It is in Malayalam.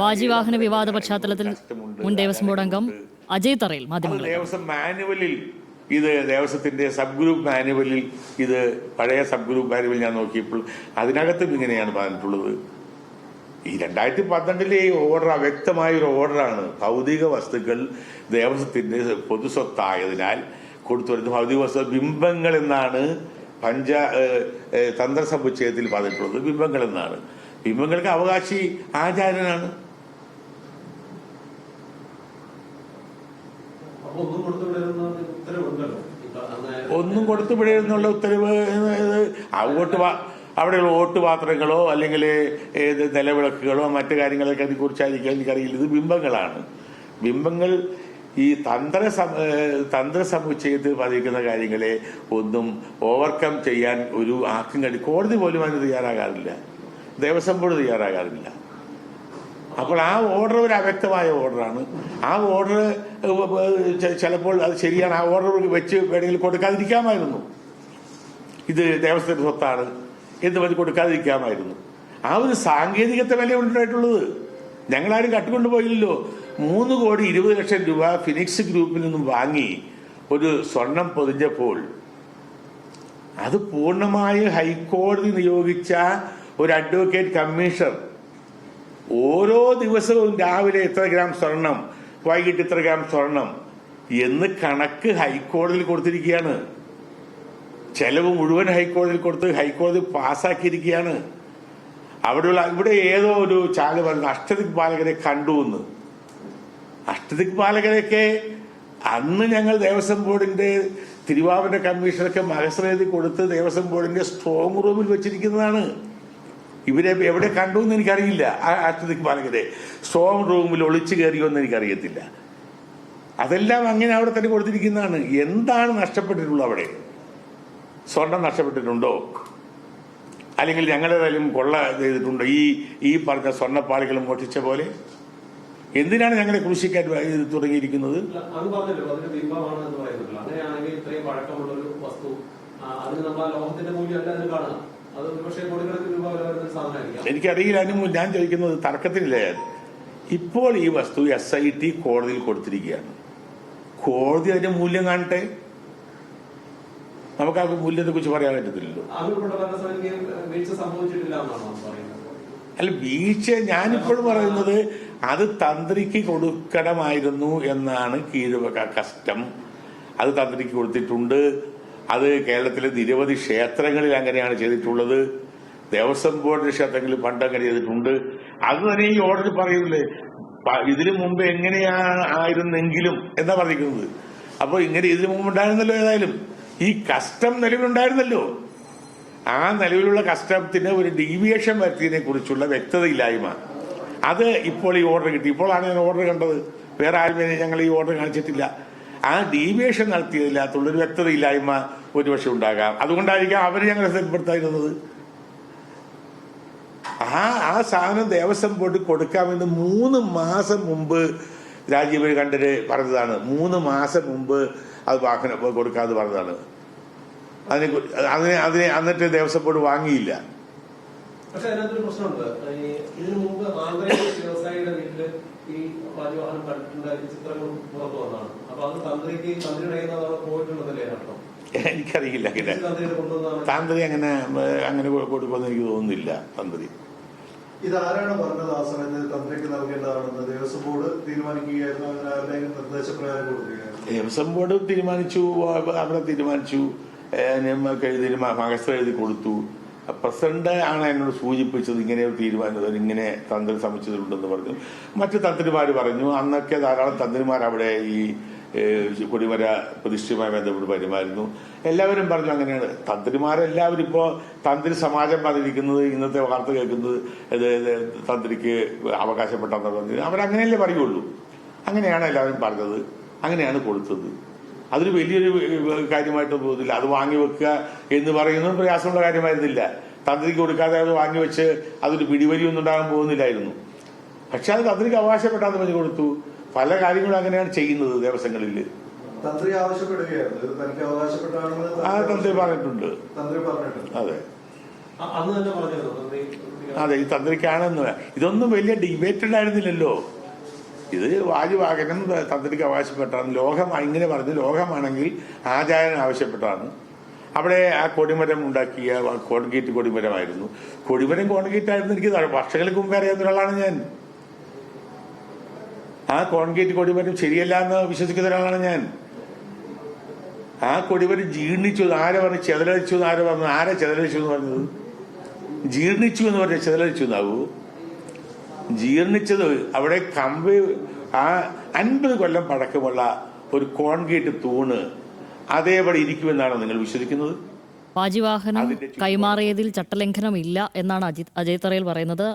വാജിവാഹന വിവാദ പശ്ചാത്തലത്തിൽ മുൻ ദേവസ്വം ബോർഡ് അംഗം അജയ് തറയിൽ ദേവസ്വം മാനുവലിൽ ഇത് ദേവസ്വത്തിന്റെ സബ് ഗ്രൂപ്പ് മാനുവലിൽ ഇത് പഴയ സബ് ഗ്രൂപ്പ് മാനുവൽ ഞാൻ നോക്കിയപ്പോൾ അതിനകത്തും ഇങ്ങനെയാണ് പറഞ്ഞിട്ടുള്ളത്. ഈ രണ്ടായിരത്തി പന്ത്രണ്ടിലെ ഈ ഓർഡർ അവ്യക്തമായ ഒരു ഓർഡറാണ് ഭൗതിക വസ്തുക്കൾ ദേവസ്വത്തിന്റെ പൊതുസ്വത്തായതിനാൽ കൊടുത്തു വരുന്ന ഭൗതിക വസ്തു ബിംബങ്ങൾ എന്നാണ് പഞ്ച തന്ത്രസമുച്ചയത്തിൽ പറഞ്ഞിട്ടുള്ളത്. ബിംബങ്ങൾ എന്നാണ്. ബിംബങ്ങൾക്ക് അവകാശി ആചാര്യനാണ്. ഒന്നും കൊടുത്തു വിടരുന്നുള്ള ഉത്തരവ് അങ്ങോട്ട് അവിടെയുള്ള വോട്ട് പാത്രങ്ങളോ അല്ലെങ്കിൽ ഏത് നിലവിളക്കുകളോ മറ്റു കാര്യങ്ങളൊക്കെ അതിനെ കുറിച്ചായിരിക്കും എനിക്കറിയില്ല. ഇത് ബിംബങ്ങളാണ്. ബിംബങ്ങൾ ഈ തന്ത്ര തന്ത്ര സമുച്ചയത്തിൽ പതിക്കുന്ന കാര്യങ്ങളെ ഒന്നും ഓവർകം ചെയ്യാൻ ഒരു ആക്കും കണ്ടി കോടതി പോലും അതിന് തയ്യാറാകാറില്ല. ദേവസ്വം ബോർഡ് തയ്യാറാകാറില്ല. അപ്പോൾ ആ ഓർഡർ ഒരു അവ്യക്തമായ ഓർഡറാണ് ആ ഓർഡർ ചിലപ്പോൾ അത് ശരിയാണ്. ആ ഓർഡർ വെച്ച് വേണമെങ്കിൽ കൊടുക്കാതിരിക്കാമായിരുന്നു. ഇത് ദേവസ്വത്തിന്റെ സ്വത്താണ്. എന്ന് പറഞ്ഞ് കൊടുക്കാതിരിക്കാമായിരുന്നു. ആ ഒരു സാങ്കേതികത്വമല്ലേ ഉണ്ടായിട്ടുള്ളത് ഞങ്ങളാരും കട്ടുകൊണ്ടുപോയില്ലല്ലോ. മൂന്ന് കോടി ഇരുപത് ലക്ഷം രൂപ ഫിനിക്സ് ഗ്രൂപ്പിൽ നിന്നും വാങ്ങി ഒരു സ്വർണം പൊതിഞ്ഞപ്പോൾ അത് പൂർണമായും ഹൈക്കോടതി നിയോഗിച്ച ഒരു അഡ്വക്കേറ്റ് കമ്മീഷണർ ഓരോ ദിവസവും രാവിലെ എത്ര ഗ്രാം സ്വർണം വൈകിട്ട് ഇത്ര ഗ്രാം സ്വർണം എന്ന് കണക്ക് ഹൈക്കോടതിയിൽ കൊടുത്തിരിക്കുകയാണ്. ചെലവ് മുഴുവൻ ഹൈക്കോടതിയിൽ കൊടുത്ത് ഹൈക്കോടതി പാസ്സാക്കിയിരിക്കുകയാണ് അവിടെയുള്ള ഇവിടെ ഏതോ ഒരു ചാൽ പറഞ്ഞു അഷ്ടദിക് പാലകരെ കണ്ടു എന്ന്. അഷ്ടദിക് പാലകരെയൊക്കെ അന്ന് ഞങ്ങൾ ദേവസ്വം ബോർഡിന്റെ തിരുവാഭരണ കമ്മീഷണർക്ക് മഹസ്രേതി കൊടുത്ത് ദേവസ്വം ബോർഡിന്റെ സ്ട്രോങ് റൂമിൽ വെച്ചിരിക്കുന്നതാണ്. ഇവരെ എവിടെ കണ്ടു എന്ന് എനിക്കറിയില്ല. ആ അഷ്ടദിക് പാലകരെ സ്ട്രോങ് റൂമിൽ ഒളിച്ചു കയറിയോ എന്ന് എനിക്കറിയത്തില്ല. അതെല്ലാം അങ്ങനെ അവിടെ തന്നെ കൊടുത്തിരിക്കുന്നതാണ്. എന്താണ് നഷ്ടപ്പെട്ടിട്ടുള്ളത് അവിടെ? സ്വർണം നഷ്ടപ്പെട്ടിട്ടുണ്ടോ? അല്ലെങ്കിൽ ഞങ്ങളേതായാലും കൊള്ള ചെയ്തിട്ടുണ്ടോ? ഈ ഈ പറഞ്ഞ സ്വർണപ്പാളികൾ മോഷിച്ച പോലെ? എന്തിനാണ് ഞങ്ങളെ കൃഷിക്കാൻ ഇത് തുടങ്ങിയിരിക്കുന്നത്? ഇത്രയും ഒരു വസ്തു നമ്മൾ കാണുക. എനിക്കറിയില്ല അതിന് ഞാൻ ചോദിക്കുന്നത് തർക്കത്തിനില്ല? ഇപ്പോൾ ഈ വസ്തു എസ് ഐ ടി കോടതിയിൽ കൊടുത്തിരിക്കുകയാണ്. കോടതി അതിന്റെ മൂല്യം കാണട്ടെ? നമുക്ക് ആ മൂല്യത്തെ കുറിച്ച് പറയാൻ പറ്റത്തില്ലല്ലോ അല്ല വീഴ്ച ഞാനിപ്പോഴും പറയുന്നത് അത് തന്ത്രിക്ക് കൊടുക്കണമായിരുന്നു എന്നാണ് കീഴ്വക കസ്റ്റം അത് തന്ത്രിക്ക് കൊടുത്തിട്ടുണ്ട്. അത് കേരളത്തിലെ നിരവധി ക്ഷേത്രങ്ങളിൽ അങ്ങനെയാണ് ചെയ്തിട്ടുള്ളത്. ദേവസ്വം ബോർഡിന്റെ ക്ഷേത്രങ്ങളിൽ പണ്ട് അങ്ങനെ ചെയ്തിട്ടുണ്ട്. അത് തന്നെ ഈ ഓർഡർ പറയുന്നില്ലേ ഇതിനു മുമ്പ് എങ്ങനെയാണ് ആയിരുന്നെങ്കിലും എന്നാ പറഞ്ഞിരിക്കുന്നത്? അപ്പോൾ ഇങ്ങനെ ഇതിനു മുമ്പ് ഉണ്ടായിരുന്നല്ലോ ഏതായാലും. ഈ കസ്റ്റം നിലവിലുണ്ടായിരുന്നല്ലോ. ആ നിലവിലുള്ള കഷ്ടത്തിന് ഒരു ഡീവിയേഷൻ വരുത്തിയതിനെ കുറിച്ചുള്ള വ്യക്തതയില്ലായ്മ. അത് ഇപ്പോൾ ഈ ഓർഡർ കിട്ടി. ഇപ്പോഴാണ് ഞാൻ ഓർഡർ കണ്ടത്. വേറെ ആരും ഞങ്ങൾ ഈ ഓർഡർ കാണിച്ചിട്ടില്ല. ആ ഡീവിയേഷൻ നടത്തിയതിനകത്തുള്ള ഒരു വ്യക്തതയില്ലായ്മ ഒരുപക്ഷെ ഉണ്ടാകാം. അതുകൊണ്ടായിരിക്കാം അവർ ഞങ്ങൾ ശ്രദ്ധപ്പെടുത്തായിരുന്നത് ആ ആ സാധനം ദേവസ്വം ബോർഡ് കൊടുക്കാമെന്ന് മൂന്ന് മാസം മുമ്പ് രാജീവ് കണ്ടര് പറഞ്ഞതാണ്. മൂന്ന് മാസം മുമ്പ് അത് വാഹന കൊടുക്കാമെന്ന് പറഞ്ഞതാണ്. അതിനെ അതിനെ അതിനെ എന്നിട്ട് ദേവസ്വം ബോർഡ് വാങ്ങിയില്ല. പക്ഷെ അതിനകത്തൊരു പ്രശ്നമുണ്ട്. ഇതിനു മുമ്പ് ആന്ധ്രയിലെ വ്യവസായിയുടെ വീട്ടിൽ ഈ വാജുവാഹനം കണ്ടിട്ടുണ്ട്. ചിത്രങ്ങൾ പുറത്തു വന്നതാണ്. അപ്പൊ അത് തന്ത്രിക്ക് തന്ത്രിയുടെ പോയിട്ടുള്ളതല്ലേ അർത്ഥം എനിക്കറിയില്ല അങ്ങനെ. തന്ത്രി അങ്ങനെ അങ്ങനെ കൊടുക്കുമെന്ന് എനിക്ക് തോന്നുന്നില്ല തന്ത്രി. ഇതാരാണ് പറഞ്ഞത് ആ സമയത്ത് തന്ത്രിക്ക് നൽകേണ്ടതാണെന്ന് ദേവസ്വം ബോർഡ് തീരുമാനിക്കുകയായിരുന്നു. അങ്ങനെ ആരുടെയും നിർദ്ദേശപ്രകാരം കൊടുക്കുകയായിരുന്നു. ദേവസ്വം ബോർഡ് തീരുമാനിച്ചു അവിടെ തീരുമാനിച്ചു. നമുക്ക് എഴുതി മകസ്ത്ര എഴുതി കൊടുത്തു. പ്രസിഡന്റ് ആണ് എന്നോട് സൂചിപ്പിച്ചത് ഇങ്ങനെ ഒരു തീരുമാനം ഇങ്ങനെ തന്ത്രി സമിച്ചതിലുണ്ടെന്ന് പറഞ്ഞു. മറ്റു തന്ത്രിമാർ പറഞ്ഞു അന്നൊക്കെ ധാരാളം തന്ത്രിമാർ അവിടെ ഈ കൊടിമര പ്രതിഷ്ഠയുമായി ബന്ധപ്പെട്ട് വരുമായിരുന്നു എല്ലാവരും പറഞ്ഞു അങ്ങനെയാണ്. തന്ത്രിമാരെല്ലാവരും ഇപ്പോ തന്ത്രി സമാജം പറഞ്ഞിരിക്കുന്നത് ഇന്നത്തെ വാർത്ത കേൾക്കുന്നത് തന്ത്രിക്ക് അവകാശപ്പെട്ടെന്ന് പറഞ്ഞു അവരങ്ങനെയല്ലേ പറയുള്ളൂ. അങ്ങനെയാണ് എല്ലാവരും പറഞ്ഞത്. അങ്ങനെയാണ് കൊടുത്തത്. അതൊരു വലിയൊരു കാര്യമായിട്ട് തോന്നുന്നില്ല അത് വാങ്ങി വെക്കുക എന്ന് പറയുന്നതും പ്രയാസമുള്ള കാര്യമായിരുന്നില്ല. തന്ത്രിക്ക് കൊടുക്കാതെ അത് വാങ്ങി വെച്ച് അതൊരു പിടിവലിയൊന്നും ഉണ്ടാകാൻ പോകുന്നില്ലായിരുന്നു. പക്ഷെ അത് തന്ത്രിക്ക് അവകാശപ്പെട്ടാന്ന് പറഞ്ഞു കൊടുത്തു. പല കാര്യങ്ങളും അങ്ങനെയാണ് ചെയ്യുന്നത് ദേവസ്വങ്ങളിൽ തന്ത്രി ആവശ്യപ്പെടുകയായിരുന്നു. തനിക്ക് അവകാശപ്പെട്ടാണെന്ന് ആ തന്ത്രി പറഞ്ഞിട്ടുണ്ട്. തന്ത്രി പറഞ്ഞിട്ടുണ്ട്. അതെ. അത് അന്ന് തന്നെ പറഞ്ഞിരുന്നു. അതെ ഈ തന്ത്രിക്കാണെന്ന്. ഇതൊന്നും വലിയ ഡിബേറ്റ് ആയിരുന്നില്ലല്ലോ ഇത് വാജുവാകനും തന്ത്രിക്ക് അവകാശപ്പെട്ടാണ് ലോകം ഇങ്ങനെ പറഞ്ഞു ലോകമാണെങ്കിൽ ആചാര്യൻ ആവശ്യപ്പെട്ടാണ്. അവിടെ ആ കൊടിമരം ഉണ്ടാക്കിയ കോൺക്രീറ്റ് കൊടിമരമായിരുന്നു. കൊടിമരം കോൺക്രീറ്റ് ആയിരുന്നു എനിക്ക് വർഷങ്ങൾക്ക് മുമ്പ് അറിയാവുന്ന ഒരാളാണ് ഞാൻ. ആ കോൺക്രീറ്റ് കൊടിമരം ശരിയല്ല എന്ന് വിശ്വസിക്കുന്ന ഒരാളാണ് ഞാൻ. ആ കൊടിമരം ജീർണിച്ചു ആരെ പറഞ്ഞു? ചെതലടിച്ചു എന്ന് ആരെ പറഞ്ഞു? ആരെ ചെതലടിച്ചു എന്ന് പറഞ്ഞത്? ജീർണിച്ചു എന്ന് പറഞ്ഞ ചെതലടിച്ചു എന്നാവൂ? ജീർണിച്ചത് അവിടെ കമ്പ് ആ അൻപത് കൊല്ലം പഴക്കമുള്ള ഒരു കോൺക്രീറ്റ് തൂണ് അതേപടി ഇരിക്കുമെന്നാണ് നിങ്ങൾ വിശ്വസിക്കുന്നത്? വാജിവാഹനം കൈമാറിയതിൽ ചട്ടലംഘനം ഇല്ല ചട്ടലംഘനമില്ല എന്നാണ് അജിത് അജയ് തറയിൽ പറയുന്നത്.